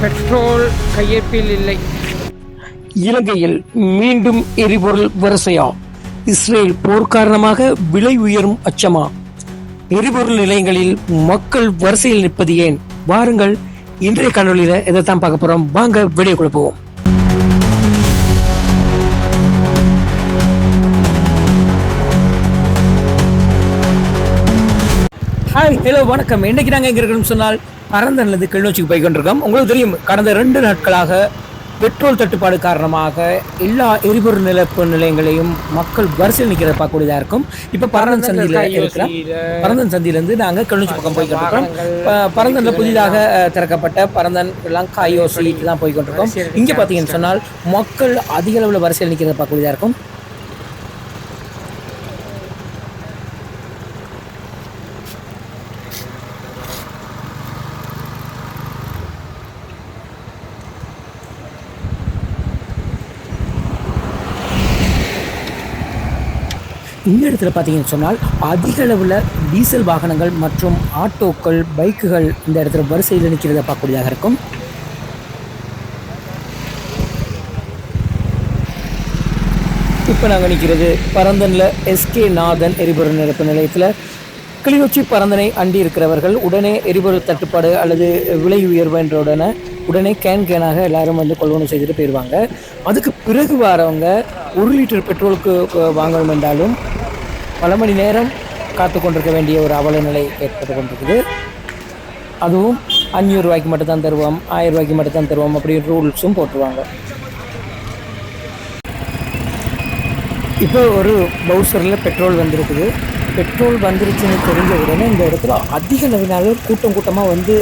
Petrol கையிருப்பில் இல்லை. இலங்கையில் மீண்டும் எரிபொருள் வரிசையா? இஸ்ரேல் போர் காரணமாக விலை உயரும் அச்சமா? எரிபொருள் நிலையங்களில் மக்கள் வரிசையில் நிற்பது ஏன்? வாருங்கள் இன்றைய காணொலியில இதைத்தான் பார்க்க போறோம். வாங்க வீடியோ கொடுப்போம் ஹாய் ஹலோ வணக்கம். இன்னைக்கு நாங்கள் எங்க இருக்கணும்னு சொன்னால் பரந்தன்லேருந்து கிளிநொச்சிக்கு போய் கொண்டிருக்கோம். உங்களுக்கு தெரியும் கடந்த ரெண்டு நாட்களாக பெட்ரோல் தட்டுப்பாடு காரணமாக எல்லா எரிபொருள் நிலப்பு நிலையங்களையும் மக்கள் வரிசையில் நிற்கிறத பார்க்கக்கூடியதாக இருக்கும். இப்போ பரந்தன் சந்தியில் இருக்கிறோம். பரந்தன் சந்தியிலேருந்து நாங்கள் கிளிநொச்சி பக்கம் போய் கொண்டிருக்கோம் ப- பரந்தன்ல புதிதாக திறக்கப்பட்ட பரந்தன் லங்கா ஐஓசி தான் போய் கொண்டிருக்கோம். இங்கே பார்த்தீங்கன்னு சொன்னால் மக்கள் அதிக அளவில் வரிசையில் நிற்கிறத பார்க்கக்கூடியதாக இருக்கும். இந்த இடத்துல பார்த்தீங்கன்னு சொன்னால் அதிக அளவில் டீசல் வாகனங்கள் மற்றும் ஆட்டோக்கள் பைக்குகள் இந்த இடத்துல வரிசையில் நிற்கிறத பார்க்கக்கூடியதாக இருக்கும். இப்போ நாங்கள் நிற்கிறது பரந்தனில் எஸ்கே நாதன் எரிபொருள் நிரப்பு நிலையத்தில். கிளிநொச்சி பரந்தனை அண்டி இருக்கிறவர்கள் உடனே எரிபொருள் தட்டுப்பாடு அல்லது விலை உயர்வு என்ற உடனே உடனே கேன் கேனாக எல்லாரும் வந்து கொள்வனம் செய்துட்டு போயிடுவாங்க அதுக்கு பிறகு வரவங்க ஒரு லிட்டர் பெட்ரோலுக்கு வாங்கணும் என்றாலும் பல மணி நேரம் காத்து கொண்டிருக்க வேண்டிய ஒரு அவல நிலை ஏற்பட்டு கொண்டிருக்குது. அதுவும் அஞ்சூறு ரூபாய்க்கு மட்டும்தான் தருவோம் ஆயிரம் ரூபாய்க்கு மட்டும் தான் தருவோம் அப்படி ரூல்ஸும் போட்டுருவாங்க. இப்போ ஒரு பவுசரில் பெட்ரோல் வந்திருக்குது. பெட்ரோல் வந்துருச்சுன்னு தெரிஞ்ச உடனே இந்த இடத்துல அதிக அளவினால கூட்டம் கூட்டமாக வந்து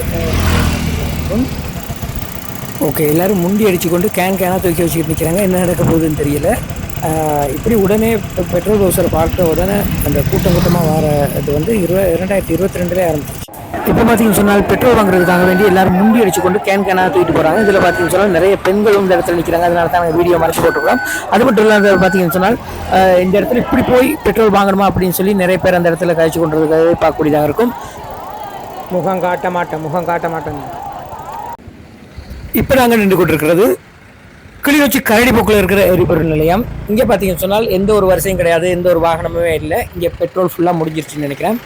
ஓகே எல்லோரும் முண்டி அடித்து கொண்டு கேன் கேனாக தூக்கி வச்சுக்கிட்டு நிற்கிறாங்க என்ன நடக்க போகுதுன்னு தெரியல. இப்படி உடனே பெட்ரோல் பவுசரை பார்த்த உடனே அந்த கூட்டம் கூட்டமாக வர இது வந்து இருவ இரண்டாயிரத்தி இருபத்தி ரெண்டுலேயே ஆரம்பிச்சிச்சு இப்போ பார்த்தீங்கன்னு சொன்னால் பெட்ரோல் வாங்குறதுக்காக வேண்டி எல்லாரும் முண்டி அடிச்சு கொண்டு கேன் கேனாக தூக்கிட்டு போகிறாங்க இதில் பார்த்தீங்கன்னு சொன்னால் நிறைய பெண்களும் இந்த இடத்துல நிற்கிறாங்க அதனால தான் நாங்கள் வீடியோ மறைச்சு போட்டுருக்கோம் அது மட்டும் இல்லாத பார்த்தீங்கன்னு சொன்னால் இந்த இடத்துல இப்படி போய் பெட்ரோல் வாங்கணுமா அப்படின்னு சொல்லி நிறைய பேர் அந்த இடத்துல கழிச்சு கொண்டிருக்கிறதை பார்க்கக்கூடியதாக இருக்கும். முகம் காட்ட மாட்டேன் முகம் காட்ட மாட்டேன். இப்போ நாங்கள் நின்று கொண்டிருக்கிறது கிளிநொச்சி கரடிப்போக்கில் இருக்கிற எரிபொருள் நிலையம். இங்கே பார்த்தீங்கன்னு சொன்னால் எந்த ஒரு வரிசையும் கிடையாது எந்த ஒரு வாகனமுமே இல்லை. இங்கே பெட்ரோல் ஃபுல்லாக முடிஞ்சிருச்சுன்னு நினைக்கிறேன்.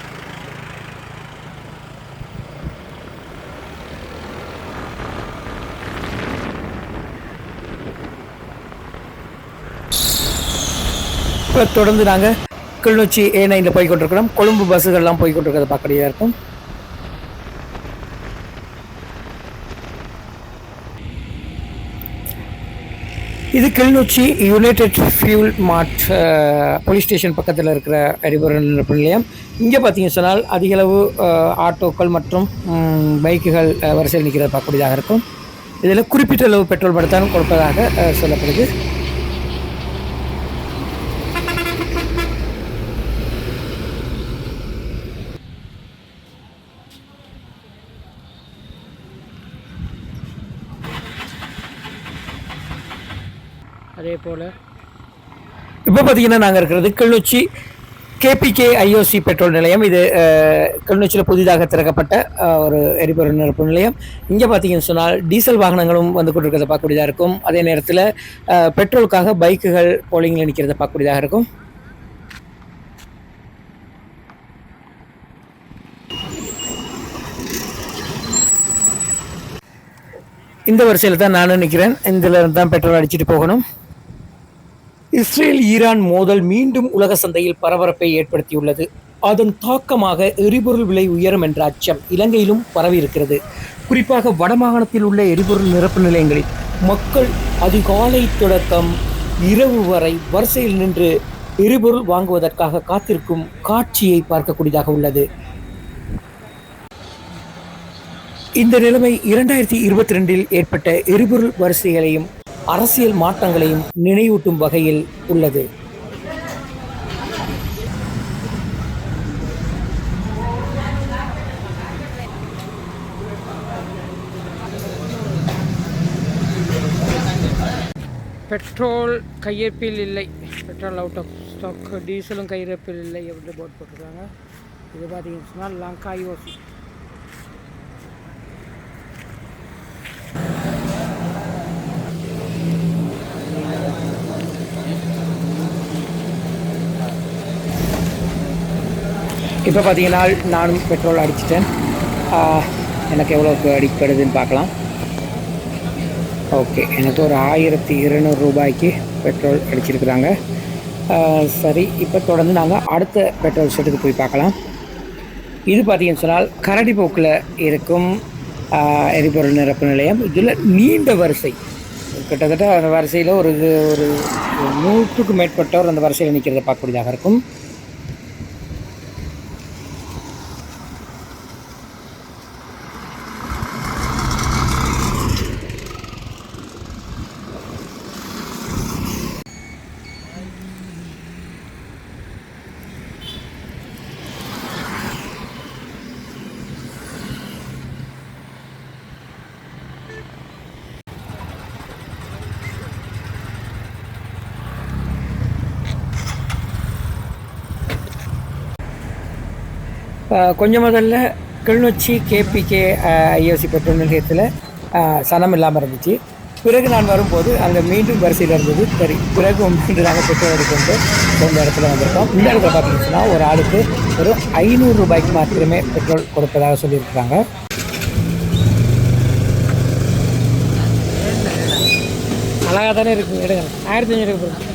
இப்போ தொடர்ந்து நாங்கள் கிளிநொச்சி ஏ நைனில் போய் கொண்டிருக்கிறோம். கொழும்பு பஸ்ஸுகள்லாம் போய் கொண்டிருக்கிறத பார்க்கக்கூடியதாக இருக்கும். இது Kilinochchi united fuel mart police station பக்கத்தில் இருக்கிற எரிபொருள் நிலையம். இங்கே பார்த்தீங்கன்னு சொன்னால் அதிகளவு ஆட்டோக்கள் மற்றும் பைக்குகள் வரிசையில் நிற்கிறத பார்க்கக்கூடியதாக இருக்கும். இதில் குறிப்பிட்ட அளவு பெட்ரோல் மட்டும்தான் கொடுப்பதாக சொல்லப்படுது. அதே போல் இப்போ பார்த்தீங்கன்னா நாங்கள் இருக்கிறது கிளிநொச்சி கேபிகே ஐஓசி பெட்ரோல் நிலையம். இது அஹ், கிளிநொச்சியில் புதிதாக திறக்கப்பட்ட ஒரு எரிபொருள் நிரப்பு நிலையம். இங்கே பார்த்தீங்கன்னு சொன்னால் டீசல் வாகனங்களும் வந்து கொண்டிருக்கிறத பார்க்கக்கூடியதாக இருக்கும். அதே நேரத்தில் பெட்ரோலுக்காக பைக்குகள் போலிங்கில் நிற்கிறத பார்க்கக்கூடியதாக இருக்கும். இந்த வரிசையில் தான் நானும் நிற்கிறேன் இதில் தான் பெட்ரோல் அடிச்சுட்டு போகணும். இஸ்ரேல் ஈரான் மோதல் மீண்டும் உலக சந்தையில் பரபரப்பை ஏற்படுத்தியுள்ளது. அதன் தாக்கமாக எரிபொருள் விலை உயரும் என்ற அச்சம் இலங்கையிலும் பரவியிருக்கிறது. குறிப்பாக வடமாகாணத்தில் உள்ள எரிபொருள் நிரப்பு நிலையங்களில் மக்கள் அதிகாலை தொடக்கம் இரவு வரை வரிசையில் நின்று எரிபொருள் வாங்குவதற்காக காத்திருக்கும் காட்சியை பார்க்கக்கூடியதாக உள்ளது. இந்த நிலைமை இரண்டாயிரத்தி இருபத்தி ரெண்டில் ஏற்பட்ட எரிபொருள் வரிசைகளையும் அரசியல் மாற்றங்களையும் நினைவூட்டும் வகையில் உள்ளது. பெட்ரோல் கையிருப்பில் இல்லை. பெட்ரோல் அவுட் ஆஃப் ஸ்டாக் டீசலும் கையிருப்பில் இல்லை அப்படின்னு போர்ட் போட்டுருக்காங்க. இது பார்த்தீங்கன்னா லங்காய் யோசி இப்போ பார்த்தீங்கன்னா நானும் பெட்ரோல் அடிச்சிட்டேன். எனக்கு எவ்வளோக்கு அடிப்படுதுன்னு பார்க்கலாம். ஓகே எனக்கு ஒரு ஆயிரத்தி இருநூறு ரூபாய்க்கு பெட்ரோல் அடிச்சிருக்கிறாங்க. சரி இப்போ தொடர்ந்து நாங்கள் அடுத்த பெட்ரோல் ஷெட்டுக்கு போய் பார்க்கலாம். இது பார்த்தீங்கன்னு சொன்னால் கரடி போக்கில் இருக்கும் எரிபொருள் நிரப்பு நிலையம். இதில் நீண்ட வரிசை. கிட்டத்தட்ட அந்த வரிசையில் ஒரு ஒரு நூற்றுக்கும் மேற்பட்டோர் அந்த வரிசையில் நிற்கிறத பார்க்கக்கூடியதாக இருக்கும். கொஞ்சம் முதல்ல கிளிநொச்சி கேபிகே ஐஓசி பெட்ரோல் நிலையத்தில் சனம் இல்லாமல் இருந்துச்சு. பிறகு நான் வரும்போது அங்கே மீண்டும் வரிசையில் இருந்தது. சரி பிறகு மீண்டும் நாங்கள் பெட்ரோல் எடுத்துட்டு இந்த இடத்துல வந்திருக்கோம். இந்த இடத்துல பார்த்தீங்கன்னா ஒரு ஆளுக்கு ஒரு ஐநூறு ரூபாய்க்கு மாத்திரமே பெட்ரோல் கொடுப்பதாக சொல்லியிருக்கிறாங்க. அழகாக தானே இருக்கு எடுங்க ஆயிரத்தி ஐநூறு போடுங்க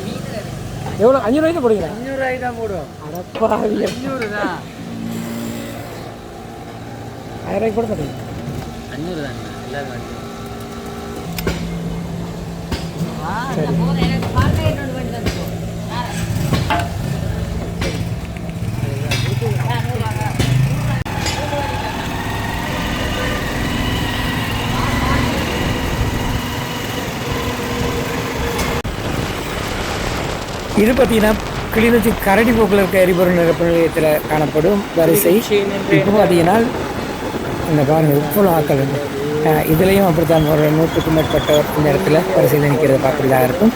எவ்வளோ அஞ்சு ரூபாய்க்கு போடுங்க அஞ்சூறு தான் போடுவோம். அடப்பாவி அஞ்சூறு தான். ஆயிரம் ரூபாய்க்கு போட மாட்டேங்க அஞ்சூறு இது பார்த்தீங்கன்னா கிளிநொச்சி கரடி போக்கில் இருக்க எரிபொருள் நிரப்பு நிலையத்தில் காணப்படும் வரிசை. இப்போ பார்த்தீங்கன்னா இந்த பாருங்கள் இவ்வளோ ஆக்கள் உண்டு. இதுலேயும் அப்படித்தான் ஒரு நூற்றுக்கும் மேற்பட்டவர் இந்த இடத்துல வரிசையில் நிற்கிறத இருக்கும்.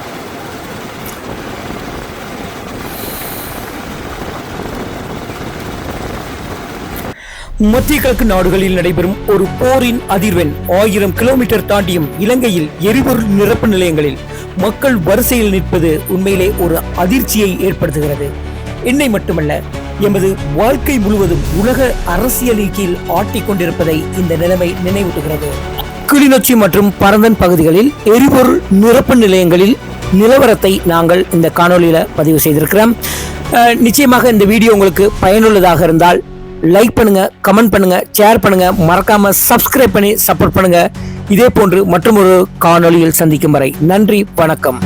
மத்திய கிழக்கு நாடுகளில் நடைபெறும் ஒரு போரின் அதிர்வெண் ஆயிரம் கிலோமீட்டர் தாண்டியும் இலங்கையில் எரிபொருள் நிரப்பு நிலையங்களில் மக்கள் வரிசையில் நிற்பது உண்மையிலே ஒரு அதிர்ச்சியை ஏற்படுத்துகிறது. என்னை மட்டுமல்ல எமது வாழ்க்கை முழுவதும் உலக அரசியலின் கீழ் ஆட்டிக் கொண்டிருப்பதை இந்த நிலைமை நினைவூட்டுகிறது. கிளிநொச்சி மற்றும் பரந்தன் பகுதிகளில் எரிபொருள் நிரப்பு நிலையங்களில் நிலவரத்தை நாங்கள் இந்த காணொலியில் பதிவு செய்திருக்கிறோம். நிச்சயமாக இந்த வீடியோ உங்களுக்கு பயனுள்ளதாக இருந்தால் லைக் பண்ணுங்க கமெண்ட் பண்ணுங்க ஷேர் பண்ணுங்க மறக்காம சப்ஸ்கிரைப் பண்ணி சப்போர்ட் பண்ணுங்க. இதே போன்று மற்றும் ஒரு காணொளியில் சந்திக்கும் வரை நன்றி வணக்கம்.